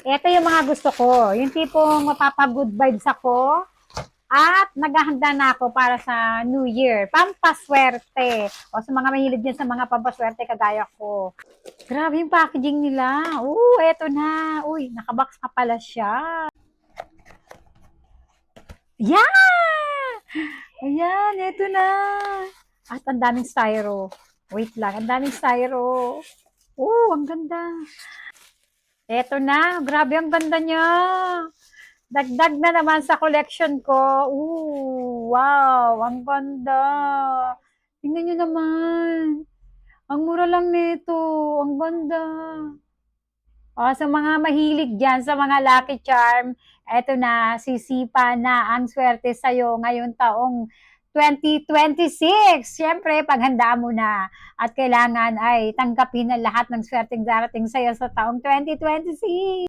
Ito yung mga gusto ko. Yung tipong mapapa-good vibes ako. At naghahanda na ako para sa New Year. Pampaswerte. O sa mga mahilig din sa mga pampaswerte kagaya ko. Grabe yung packaging nila. Oo, eto na. Uy, nakabox pa pala siya. Yan! Ayan, eto na. At ang daming styro. Wait lang, ang daming styro. Oo, ang ganda. Eto na, grabe ang ganda niya. Dagdag na naman sa collection ko. Ooh, wow, ang ganda. Tingnan nyo naman. Ang mura lang nito. Ang ganda. O, sa mga mahilig dyan, sa mga lucky charm, eto na, sisipa na ang swerte sa'yo ngayong taong 2026. Siyempre, paghandaan mo na at kailangan ay tanggapin ang lahat ng swerteng darating sa'yo sa taong 2026.